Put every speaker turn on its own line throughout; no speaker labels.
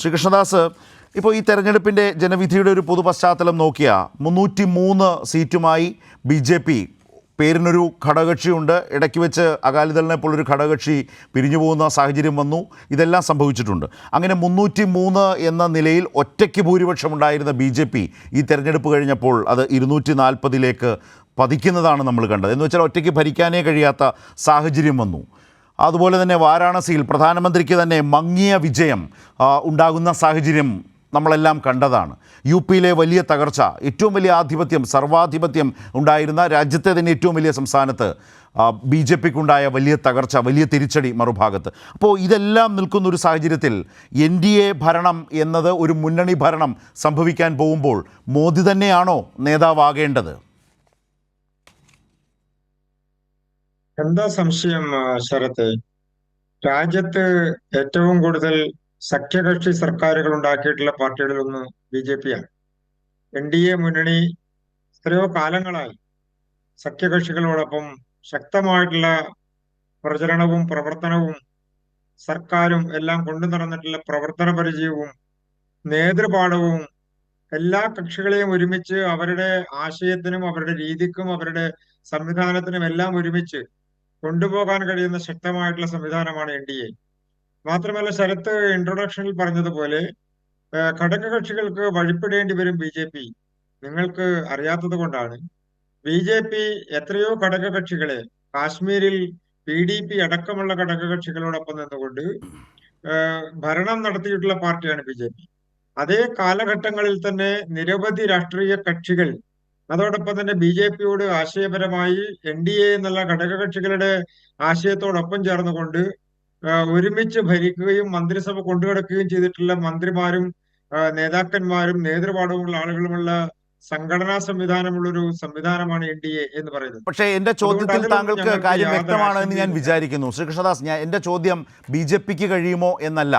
ശ്രീകൃഷ്ണദാസ് ഇപ്പോൾ ഈ തെരഞ്ഞെടുപ്പിന്റെ ജനവിധിയുടെ ഒരു പൊതു പശ്ചാത്തലം നോക്കിയാൽ മുന്നൂറ്റി മൂന്ന് സീറ്റുമായി ബി ജെ പി പേരിനൊരു ഘടകക്ഷിയുണ്ട് ഇടയ്ക്ക് വെച്ച് അകാലിദളിനെ പോലൊരു ഘടകകക്ഷി പിരിഞ്ഞു പോകുന്ന സാഹചര്യം വന്നു. ഇതെല്ലാം സംഭവിച്ചിട്ടുണ്ട്. അങ്ങനെ മുന്നൂറ്റി മൂന്ന് എന്ന നിലയിൽ ഒറ്റയ്ക്ക് ഭൂരിപക്ഷം ഉണ്ടായിരുന്ന ബി ജെ പി ഈ തെരഞ്ഞെടുപ്പ് കഴിഞ്ഞപ്പോൾ അത് ഇരുന്നൂറ്റി നാൽപ്പതിലേക്ക് പതിക്കുന്നതാണ് നമ്മൾ കണ്ടത്. എന്ന് വെച്ചാൽ ഒറ്റയ്ക്ക് ഭരിക്കാനേ കഴിയാത്ത സാഹചര്യം വന്നു. അതുപോലെ തന്നെ വാരാണസിയിൽ പ്രധാനമന്ത്രിക്ക് തന്നെ മങ്ങിയ വിജയം ഉണ്ടാകുന്ന സാഹചര്യം നമ്മളെല്ലാം കണ്ടതാണ്. യു പിയിലെ വലിയ തകർച്ച ഏറ്റവും വലിയ ആധിപത്യം സർവാധിപത്യം ഉണ്ടായിരുന്ന രാജ്യത്തെ തന്നെ ഏറ്റവും വലിയ സംസ്ഥാനത്ത് ബി ജെ പിക്കുണ്ടായ വലിയ തകർച്ച വലിയ തിരിച്ചടി മറുഭാഗത്ത്. അപ്പോൾ ഇതെല്ലാം നിൽക്കുന്ന ഒരു സാഹചര്യത്തിൽ എൻ ഡി എ ഭരണം എന്നത് ഒരു മുന്നണി ഭരണം സംഭവിക്കാൻ പോകുമ്പോൾ മോദി തന്നെയാണോ നേതാവാകേണ്ടത്?
എന്താ സംശയം ശരത്തെ രാജ്യത്ത് ഏറ്റവും കൂടുതൽ സഖ്യകക്ഷി സർക്കാരുകൾ ഉണ്ടാക്കിയിട്ടുള്ള പാർട്ടികളിലൊന്ന് ബി ജെ പി ആണ് എൻ ഡി എ മുന്നണി എത്രയോ കാലങ്ങളായി സഖ്യകക്ഷികളോടൊപ്പം ശക്തമായിട്ടുള്ള പ്രചരണവും പ്രവർത്തനവും സർക്കാരും എല്ലാം കൊണ്ടു നടന്നിട്ടുള്ള പ്രവർത്തന പരിചയവും നേതൃപാഠവും എല്ലാ കക്ഷികളെയും ഒരുമിച്ച് അവരുടെ ആശയത്തിനും അവരുടെ രീതിക്കും അവരുടെ സംവിധാനത്തിനും എല്ലാം ഒരുമിച്ച് കൊണ്ടുപോകാൻ കഴിയുന്ന ശക്തമായിട്ടുള്ള സംവിധാനമാണ് എൻ ഡി എ മാത്രമല്ല ശരത്ത് ഇൻട്രൊഡക്ഷനിൽ പറഞ്ഞതുപോലെ ഘടക കക്ഷികൾക്ക് വഴിപ്പെടേണ്ടി വരും ബി ജെ പി നിങ്ങൾക്ക് അറിയാത്തത് കൊണ്ടാണ്. ബി ജെ പി എത്രയോ ഘടകകക്ഷികളെ കാശ്മീരിൽ പി ഡി പി അടക്കമുള്ള ഘടകകക്ഷികളോടൊപ്പം നിന്നുകൊണ്ട് ഭരണം നടത്തിയിട്ടുള്ള പാർട്ടിയാണ് ബി ജെ പി അതേ കാലഘട്ടങ്ങളിൽ തന്നെ നിരവധി രാഷ്ട്രീയ കക്ഷികൾ അതോടൊപ്പം തന്നെ ബി ജെ പിയോട് ആശയപരമായി എൻ ഡി എ എന്നുള്ള ഘടകകക്ഷികളുടെ ആശയത്തോടൊപ്പം ചേർന്നുകൊണ്ട് ഒരുമിച്ച് ഭരിക്കുകയും മന്ത്രിസഭ കൊണ്ടുനടക്കുകയും ചെയ്തിട്ടുള്ള മന്ത്രിമാരും നേതാക്കന്മാരും നേതൃപാടവുമുള്ള ആളുകളുമുള്ള സംഘടനാ സംവിധാനമുള്ള ഒരു സംവിധാനമാണ് എൻ ഡി എ എന്ന് പറയുന്നത്.
പക്ഷേ എന്റെ ചോദ്യത്തിൽ താങ്കൾക്ക് കാര്യം വ്യക്തമാണ് എന്ന് ഞാൻ വിചാരിക്കുന്നു. ശ്രീകൃഷ്ണദാസ് ഞാൻ എന്റെ ചോദ്യം ബി ജെ പിക്ക് കഴിയുമോ എന്നല്ല.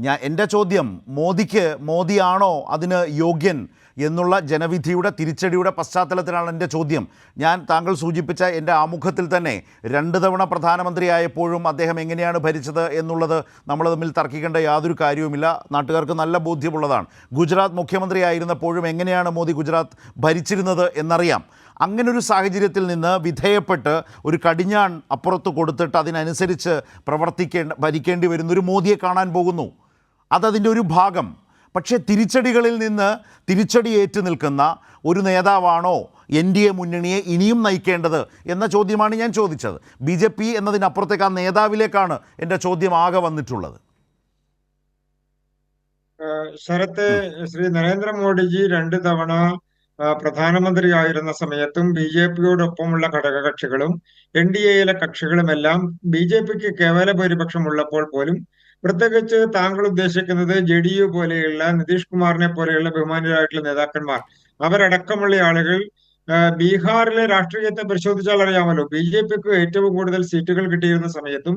ഞാൻ എന്റെ ചോദ്യം മോദിക്ക് മോദിയാണോ അതിന് യോഗ്യൻ എന്നുള്ള ജനവിധിയുടെ തിരിച്ചടിയുടെ പശ്ചാത്തലത്തിലാണ് എന്റെ ചോദ്യം. ഞാൻ താങ്കൾ സൂചിപ്പിച്ച എന്റെ ആമുഖത്തിൽ തന്നെ രണ്ട് തവണ പ്രധാനമന്ത്രിയായപ്പോഴും അദ്ദേഹം എങ്ങനെയാണ് ഭരിച്ചത് എന്നുള്ളത് നമ്മൾ തമ്മിൽ തർക്കിക്കേണ്ട യാതൊരു കാര്യവുമില്ല. നാട്ടുകാർക്ക് നല്ല ബോധ്യമുള്ളതാണ്. ഗുജറാത്ത് മുഖ്യമന്ത്രിയായിരുന്നപ്പോഴും എങ്ങനെയാണ് മോദി ഗുജറാത്ത് ഭരിച്ചിരുന്നത് എന്നറിയാം. അങ്ങനൊരു സാഹചര്യത്തിൽ നിന്ന് വിധേയപ്പെട്ട് ഒരു കടിഞ്ഞാൺ അപ്പുറത്ത് കൊടുത്തിട്ട് അതിനനുസരിച്ച് പ്രവർത്തിക്കേണ്ട ഭരിക്കേണ്ടി വരുന്ന ഒരു മോദിയെ കാണാൻ പോകുന്നു. അതതിന്റെ ഒരു ഭാഗം. പക്ഷേ തിരിച്ചടികളിൽ നിന്ന് തിരിച്ചടി ഏറ്റു നിൽക്കുന്ന ഒരു നേതാവാണോ എൻ ഡി എ മുന്നണിയെ ഇനിയും നയിക്കേണ്ടത് എന്ന ചോദ്യമാണ് ഞാൻ ചോദിച്ചത്. ബി ജെ പി എന്നതിനപ്പുറത്തേക്ക് ആ നേതാവിലേക്കാണ് എന്റെ ചോദ്യം ആകെ വന്നിട്ടുള്ളത്.
ശരത്ത് ശ്രീ നരേന്ദ്രമോദിജി രണ്ട് തവണ പ്രധാനമന്ത്രിയായിരുന്ന സമയത്തും ബി ജെ പിയോടൊപ്പമുള്ള ഘടകകക്ഷികളും എൻ ഡി എയിലെ കക്ഷികളുമെല്ലാം ബി ജെ പിക്ക് കേവല ഭൂരിപക്ഷം ഉള്ളപ്പോൾ പോലും പ്രത്യേകിച്ച് താങ്കൾ ഉദ്ദേശിക്കുന്നത് ജെ ഡി യു പോലെയുള്ള നിതീഷ് കുമാറിനെ പോലെയുള്ള ബഹുമാനരായിട്ടുള്ള നേതാക്കന്മാർ. അവരടക്കമുള്ള ആളുകൾ ബീഹാറിലെ രാഷ്ട്രീയത്തെ പരിശോധിച്ചാൽ അറിയാമല്ലോ ബി ജെ പിക്ക് ഏറ്റവും കൂടുതൽ സീറ്റുകൾ കിട്ടിയിരുന്ന സമയത്തും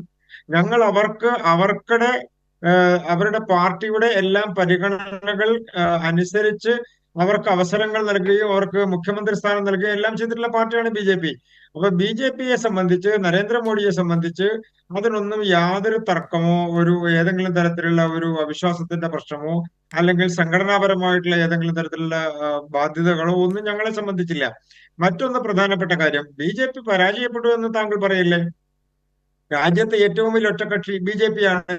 ഞങ്ങൾ അവർക്ക് അവർക്കടെ അവരുടെ പാർട്ടിയുടെ എല്ലാം പരിഗണനകൾ അനുസരിച്ച് അവർക്ക് അവസരങ്ങൾ നൽകുകയും അവർക്ക് മുഖ്യമന്ത്രി സ്ഥാനം നൽകുകയും എല്ലാം ചെയ്തിട്ടുള്ള പാർട്ടിയാണ് ബി ജെ പി. അപ്പൊ ബി ജെ പിയെ സംബന്ധിച്ച് നരേന്ദ്രമോദിയെ സംബന്ധിച്ച് അതിനൊന്നും യാതൊരു തർക്കമോ ഒരു ഏതെങ്കിലും തരത്തിലുള്ള ഒരു അവിശ്വാസത്തിന്റെ പ്രശ്നമോ അല്ലെങ്കിൽ സംഘടനാപരമായിട്ടുള്ള ഏതെങ്കിലും തരത്തിലുള്ള ബാധ്യതകളോ ഒന്നും ഞങ്ങളെ സംബന്ധിച്ചില്ല. മറ്റൊന്ന് പ്രധാനപ്പെട്ട കാര്യം ബി ജെ പി പരാജയപ്പെട്ടു എന്ന് താങ്കൾ പറയില്ലേ? രാജ്യത്തെ ഏറ്റവും വലിയ ഒറ്റക്കക്ഷി ബി ജെ പി ആണ്.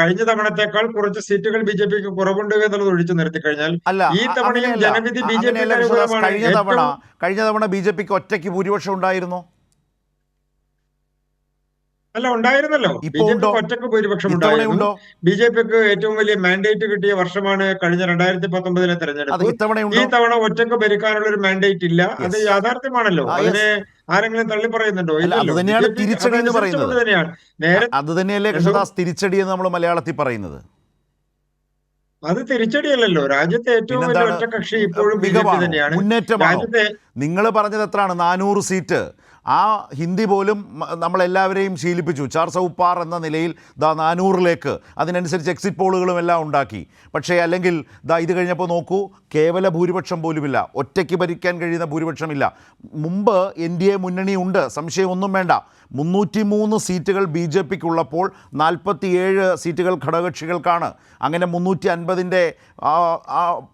കഴിഞ്ഞ തവണത്തെക്കാൾ കുറച്ച് സീറ്റുകൾ ബി ജെ പിക്ക് കുറവുണ്ട് എന്നുള്ളത് ഒഴിച്ചു നിർത്തി കഴിഞ്ഞാൽ
അല്ല
ഈ തവണയും ജനവിധി ബി ജെ. അനുകൂലമാണ്.
കഴിഞ്ഞ തവണ കഴിഞ്ഞ തവണ ബി ജെ പിക്ക് ഒറ്റയ്ക്ക് ഭൂരിപക്ഷം ഉണ്ടായിരുന്നു
അല്ല ഉണ്ടായിരുന്നല്ലോ. B J? പിക്ക് ഒറ്റയ്ക്ക് ഭൂരിപക്ഷം ഉണ്ടായിരുന്നു.
ഉണ്ടോ?
ബി ജെ പിക്ക് ഏറ്റവും വലിയ മാൻഡേറ്റ് കിട്ടിയ വർഷമാണ് കഴിഞ്ഞ രണ്ടായിരത്തി പത്തൊമ്പതിലെ തെരഞ്ഞെടുപ്പ് ഈ തവണ ഒറ്റയ്ക്ക് ഭരിക്കാനുള്ള ഒരു മാൻഡേറ്റ് ഇല്ല. അത് യാഥാർത്ഥ്യമാണല്ലോ. അതിനെ ആരെങ്കിലും തള്ളി പറയുന്നുണ്ടോ
തന്നെയാണ് തിരിച്ചടി എന്ന് പറയുന്നത്. അത് തന്നെയല്ലേ കൃഷ്ണദാസ് തിരിച്ചടി എന്ന് നമ്മൾ മലയാളത്തിൽ പറയുന്നത്.
അത് തിരിച്ചടിയല്ലല്ലോ. രാജ്യത്തെ ഏറ്റവും വലിയ? ഒറ്റ കക്ഷി ഇപ്പോഴും ബി ജെ പി തന്നെയാണ്. രാജ്യത്തെ
നിങ്ങൾ പറഞ്ഞത് എത്രയാണ്? നാനൂറ് സീറ്റ്. ആ ഹിന്ദി പോലും നമ്മളെല്ലാവരെയും ശീലിപ്പിച്ചു. ചാർ സൗപ്പാർ എന്ന നിലയിൽ ദാ നാനൂറിലേക്ക് അതിനനുസരിച്ച് എക്സിറ്റ് പോളുകളും എല്ലാം ഉണ്ടാക്കി. പക്ഷേ അല്ലെങ്കിൽ ദാ ഇത് കഴിഞ്ഞപ്പോൾ നോക്കൂ കേവല ഭൂരിപക്ഷം പോലുമില്ല. ഒറ്റയ്ക്ക് ഭരിക്കാൻ കഴിയുന്ന ഭൂരിപക്ഷമില്ല. മുമ്പ് എൻ ഡി എ മുന്നണി ഉണ്ട്. സംശയമൊന്നും വേണ്ട. മുന്നൂറ്റി മൂന്ന് സീറ്റുകൾ ബി ജെ പിക്കുള്ളപ്പോൾ നാൽപ്പത്തിയേഴ് സീറ്റുകൾ ഘടകകക്ഷികൾക്കാണ്. അങ്ങനെ മുന്നൂറ്റി അൻപതിന്റെ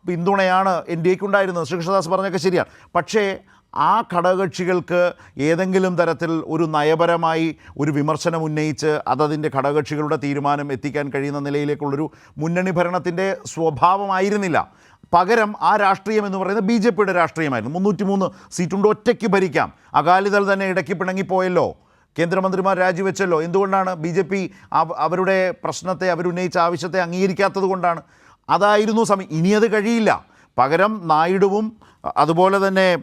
പിന്തുണയാണ് എൻ ഡി എക്ക് ഉണ്ടായിരുന്നത്. ശ്രീകൃഷ്ണദാസ് പറഞ്ഞൊക്കെ ശരിയാണ്. പക്ഷേ ആ ഘടകകക്ഷികൾക്ക് ഏതെങ്കിലും തരത്തിൽ ഒരു നയപരമായി ഒരു വിമർശനം ഉന്നയിച്ച് അതതിന്റെ ഘടകകക്ഷികളുടെ തീരുമാനം എത്തിക്കാൻ കഴിയുന്ന നിലയിലേക്കുള്ളൊരു മുന്നണി ഭരണത്തിന്റെ സ്വഭാവമായിരുന്നില്ല. പകരം ആ രാഷ്ട്രീയം എന്ന് പറയുന്നത് ബി ജെ പിയുടെ രാഷ്ട്രീയമായിരുന്നു. മുന്നൂറ്റി മൂന്ന് സീറ്റുണ്ട് ഒറ്റയ്ക്ക് ഭരിക്കാം. അകാലിദൾ തന്നെ ഇടയ്ക്ക് പിണങ്ങിപ്പോയല്ലോ. കേന്ദ്രമന്ത്രിമാർ രാജിവെച്ചല്ലോ. എന്തുകൊണ്ടാണ് ബി ജെ പി അവരുടെ പ്രശ്നത്തെ അവരുന്നയിച്ച ആവശ്യത്തെ അംഗീകരിക്കാത്തത് കൊണ്ടാണ്? അതായിരുന്നു സമയം ഇനിയത് കഴിയില്ല. പകരം നായിഡുവും അതുപോലെ തന്നെ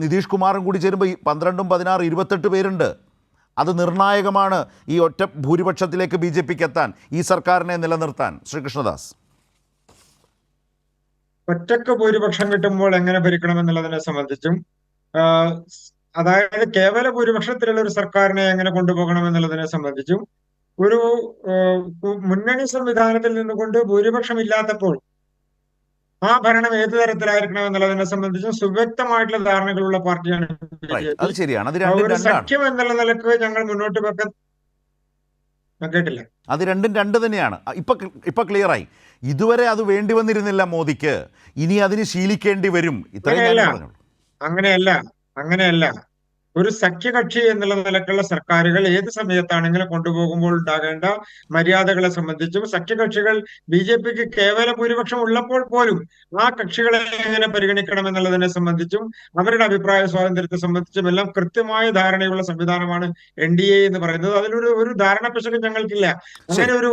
നിതീഷ് കുമാറും കൂടി ചേരുമ്പോൾ പന്ത്രണ്ടും പതിനാറ് ഇരുപത്തെട്ട് പേരുണ്ട്. അത് നിർണായകമാണ് ഈ ഒറ്റ ഭൂരിപക്ഷത്തിലേക്ക് ബി ജെ പിക്ക് എത്താൻ ഈ സർക്കാരിനെ നിലനിർത്താൻ. ശ്രീകൃഷ്ണദാസ്.
ഒറ്റയ്ക്ക് ഭൂരിപക്ഷം കിട്ടുമ്പോൾ എങ്ങനെ ഭരിക്കണമെന്നുള്ളതിനെ സംബന്ധിച്ചും അതായത് കേവല ഭൂരിപക്ഷത്തിലുള്ള ഒരു സർക്കാരിനെ എങ്ങനെ കൊണ്ടുപോകണം എന്നുള്ളതിനെ സംബന്ധിച്ചും ഒരു മുന്നണി സംവിധാനത്തിൽ നിന്നുകൊണ്ട് ഭൂരിപക്ഷം ഇല്ലാത്തപ്പോൾ ആ ഭരണം ഏത് തരത്തിലായിരിക്കണം എന്നുള്ളതിനെ സംബന്ധിച്ച് സുവ്യക്തമായിട്ടുള്ള ധാരണകളുള്ള പാർട്ടിയാണ്
അത് ശരിയാണ്. അത്
ഒരു സഖ്യം എന്നുള്ള നിലയ്ക്ക് ഞങ്ങൾ മുന്നോട്ട് വെക്കാൻ ഞാൻ കേട്ടില്ല.
അത് രണ്ടും രണ്ട് തന്നെയാണ്. ഇപ്പൊ ഇപ്പൊ ക്ലിയറായി ഇതുവരെ അത് വേണ്ടി വന്നിരുന്നില്ല മോദിക്ക്. ഇനി അതിന് ശീലിക്കേണ്ടി വരും. ഇത്രയും
അങ്ങനെയല്ല. അങ്ങനെയല്ല. ഒരു സഖ്യകക്ഷി എന്നുള്ള നിലക്കുള്ള സർക്കാരുകൾ ഏത് സമയത്താണെങ്കിലും കൊണ്ടുപോകുമ്പോൾ ഉണ്ടാകേണ്ട മര്യാദകളെ സംബന്ധിച്ചും സഖ്യകക്ഷികൾ ബി ജെ പിക്ക് കേവല ഭൂരിപക്ഷം ഉള്ളപ്പോൾ പോലും ആ കക്ഷികളെ എങ്ങനെ പരിഗണിക്കണം എന്നുള്ളതിനെ സംബന്ധിച്ചും അവരുടെ അഭിപ്രായ സ്വാതന്ത്ര്യത്തെ സംബന്ധിച്ചും എല്ലാം കൃത്യമായ ധാരണയുള്ള സംവിധാനമാണ് എൻ ഡി എ എന്ന് പറയുന്നത്. അതിലൊരു ഒരു ധാരണ പിശക് ഞങ്ങൾക്കില്ല. അങ്ങനെ ഒരു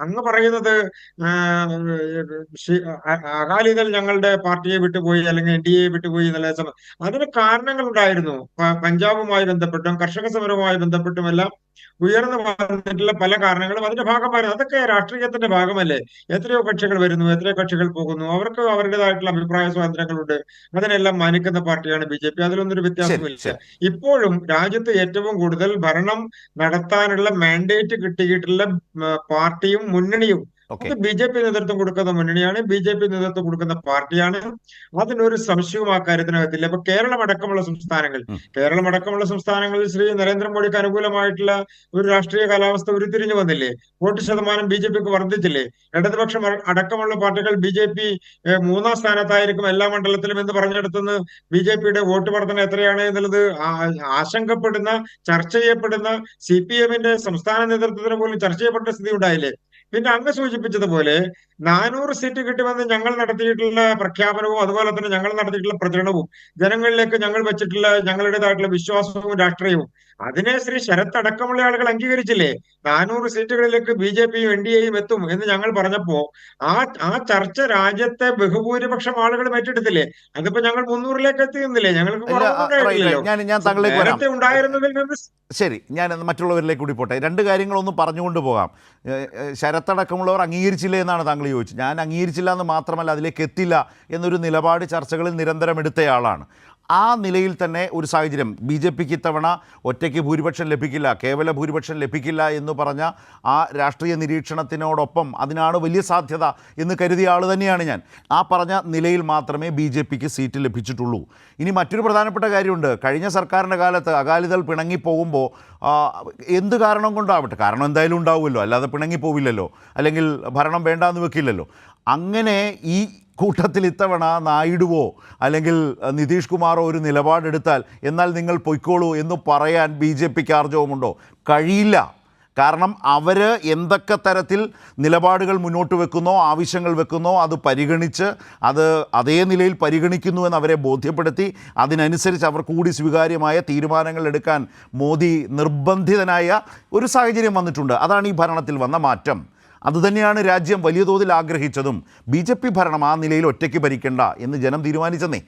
അങ്ങ് പറയുന്നത് ആ, അകാലിദൾ ഞങ്ങളുടെ പാർട്ടിയെ വിട്ടുപോയി അല്ലെങ്കിൽ എൻ ഡി എ വിട്ടുപോയി എന്നുള്ള സമയം അതിന് കാരണങ്ങൾ ഉണ്ടായിരുന്നു പഞ്ചാബുമായി ബന്ധപ്പെട്ടും കർഷക സമരവുമായി ബന്ധപ്പെട്ടും എല്ലാം ഉയർന്നു വന്നിട്ടുള്ള പല കാരണങ്ങളും അതിന്റെ ഭാഗമായിരുന്നു. അതൊക്കെ രാഷ്ട്രീയത്തിന്റെ ഭാഗമല്ലേ? എത്രയോ കക്ഷികൾ വരുന്നു എത്രയോ കക്ഷികൾ പോകുന്നു. അവർക്ക് അവരുടേതായിട്ടുള്ള അഭിപ്രായ സ്വാതന്ത്ര്യങ്ങളുണ്ട്. അതിനെല്ലാം മാനിക്കുന്ന പാർട്ടിയാണ് ബി ജെ പി.
അതിലൊന്നൊരു
വ്യത്യാസമില്ല ഇപ്പോഴും രാജ്യത്ത് ഏറ്റവും കൂടുതൽ ഭരണം നടത്താനുള്ള മാൻഡേറ്റ് കിട്ടിയിട്ടുള്ള ഉം, പാർട്ടിയും മുന്നണിയും അത് ബി ജെ പി നേതൃത്വം കൊടുക്കുന്ന മുന്നണിയാണ് ബി ജെ പി നേതൃത്വം കൊടുക്കുന്ന പാർട്ടിയാണ്. അതിനൊരു സംശയവും ആ കാര്യത്തിനകത്തില്ല. അപ്പൊ കേരളം അടക്കമുള്ള സംസ്ഥാനങ്ങൾ. കേരളം അടക്കമുള്ള സംസ്ഥാനങ്ങളിൽ ശ്രീ നരേന്ദ്രമോദിക്ക് അനുകൂലമായിട്ടുള്ള ഒരു രാഷ്ട്രീയ കാലാവസ്ഥ ഉരുത്തിരിഞ്ഞു വന്നില്ലേ? വോട്ട് ശതമാനം ബി ജെ പിക്ക് വർദ്ധിച്ചില്ലേ? ഇടതുപക്ഷം അടക്കമുള്ള പാർട്ടികൾ ബി ജെ പി മൂന്നാം സ്ഥാനത്തായിരിക്കും എല്ലാ മണ്ഡലത്തിലും എന്ന് പറഞ്ഞെടുത്തുനിന്ന് ബി ജെ പിയുടെ വോട്ട് വർധന എത്രയാണ് എന്നുള്ളത് ആശങ്കപ്പെടുന്ന ചർച്ച ചെയ്യപ്പെടുന്ന സി പി എമ്മിന്റെ സംസ്ഥാന നേതൃത്വത്തിന് പോലും ചർച്ച ചെയ്യപ്പെട്ട സ്ഥിതി ഉണ്ടായില്ലേ? പിന്നെ അങ്ങ് സൂചിപ്പിച്ചതുപോലെ നാനൂറ് സീറ്റ് കിട്ടുമെന്ന് ഞങ്ങൾ നടത്തിയിട്ടുള്ള പ്രഖ്യാപനവും അതുപോലെ തന്നെ ഞങ്ങൾ നടത്തിയിട്ടുള്ള പ്രചരണവും ജനങ്ങളിലേക്ക് ഞങ്ങൾ വെച്ചിട്ടുള്ള ഞങ്ങളുടേതായിട്ടുള്ള വിശ്വാസവും രാഷ്ട്രീയവും അതിനെ ശ്രീ ശരത് അടക്കമുള്ള ആളുകൾ അംഗീകരിച്ചില്ലേ? നാനൂറ് സീറ്റുകളിലേക്ക് ബി ജെ പിയും എൻ ഡി എയും എത്തും എന്ന് ഞങ്ങൾ പറഞ്ഞപ്പോ ആ ആ ചർച്ച രാജ്യത്തെ ബഹുഭൂരിപക്ഷം ആളുകൾ ഏറ്റെടുത്തില്ലേ? അതിപ്പോ ഞങ്ങൾ മുന്നൂറിലേക്ക് എത്തിയുന്നില്ലേ ഞങ്ങൾക്ക് ഉണ്ടായിരുന്നതിൽ നിന്ന്
ശരി ഞാൻ മറ്റുള്ളവരിലേക്ക് കൂടി പോട്ടെ. രണ്ട് കാര്യങ്ങളൊന്നും പറഞ്ഞുകൊണ്ട് പോകാം. ഏഹ്, ശരത്തടക്കമുള്ളവർ അംഗീകരിച്ചില്ലേ എന്നാണ് താങ്കൾ ചോദിച്ചത്. ഞാൻ അംഗീകരിച്ചില്ല എന്ന് മാത്രമല്ല അതിലേക്ക് എത്തില്ല എന്നൊരു നിലപാട് ചർച്ചകളിൽ നിരന്തരം എടുത്തയാളാണ്. ആ നിലയിൽ തന്നെ ഒരു സാഹചര്യം. ബി ജെ പിക്ക് ഇത്തവണ ഒറ്റയ്ക്ക് ഭൂരിപക്ഷം ലഭിക്കില്ല. കേവല ഭൂരിപക്ഷം ലഭിക്കില്ല എന്ന് പറഞ്ഞ ആ രാഷ്ട്രീയ നിരീക്ഷണത്തിനോടൊപ്പം അതിനാണ് വലിയ സാധ്യത എന്ന് കരുതിയ ആൾ തന്നെയാണ് ഞാൻ. ആ പറഞ്ഞ നിലയിൽ മാത്രമേ ബി ജെ പിക്ക് സീറ്റ് ലഭിച്ചിട്ടുള്ളൂ. ഇനി മറ്റൊരു പ്രധാനപ്പെട്ട കാര്യമുണ്ട്. കഴിഞ്ഞ സർക്കാരിന്റെ കാലത്ത് അകാലിദൾ പിണങ്ങിപ്പോകുമ്പോൾ എന്ത് കാരണം കൊണ്ടാവട്ടെ? കാരണം എന്തായാലും ഉണ്ടാവുമല്ലോ. അല്ലാതെ പിണങ്ങിപ്പോവില്ലല്ലോ. അല്ലെങ്കിൽ ഭരണം വേണ്ടാന്ന് വെക്കില്ലല്ലോ. അങ്ങനെ ഈ കൂട്ടത്തിൽ ഇത്തവണ നായിഡുവോ അല്ലെങ്കിൽ നിതീഷ് കുമാറോ ഒരു നിലപാടെടുത്താൽ എന്നാൽ നിങ്ങൾ പൊയ്ക്കോളൂ എന്ന് പറയാൻ ബി ജെ പിക്ക് ആർജവമുണ്ടോ? കഴിയില്ല. കാരണം അവർ എന്തൊക്കെ തരത്തിൽ നിലപാടുകൾ മുന്നോട്ട് വെക്കുന്നോ ആവശ്യങ്ങൾ വെക്കുന്നോ അത് പരിഗണിച്ച് അത് അതേ നിലയിൽ പരിഗണിക്കുന്നു എന്ന് അവരെ ബോധ്യപ്പെടുത്തി അതിനനുസരിച്ച് അവർ കൂടി സ്വീകാര്യമായ തീരുമാനങ്ങൾ എടുക്കാൻ മോദി നിർബന്ധിതനായ ഒരു സാഹചര്യം വന്നിട്ടുണ്ട്. അതാണ് ഈ ഭരണത്തിൽ വന്ന മാറ്റം. അതുതന്നെയാണ് രാജ്യം വലിയ തോതിൽ ആഗ്രഹിച്ചതും. ബി ഭരണം ആ നിലയിൽ ഒറ്റയ്ക്ക് ഭരിക്കേണ്ട എന്ന് ജനം തീരുമാനിച്ചെന്നേ.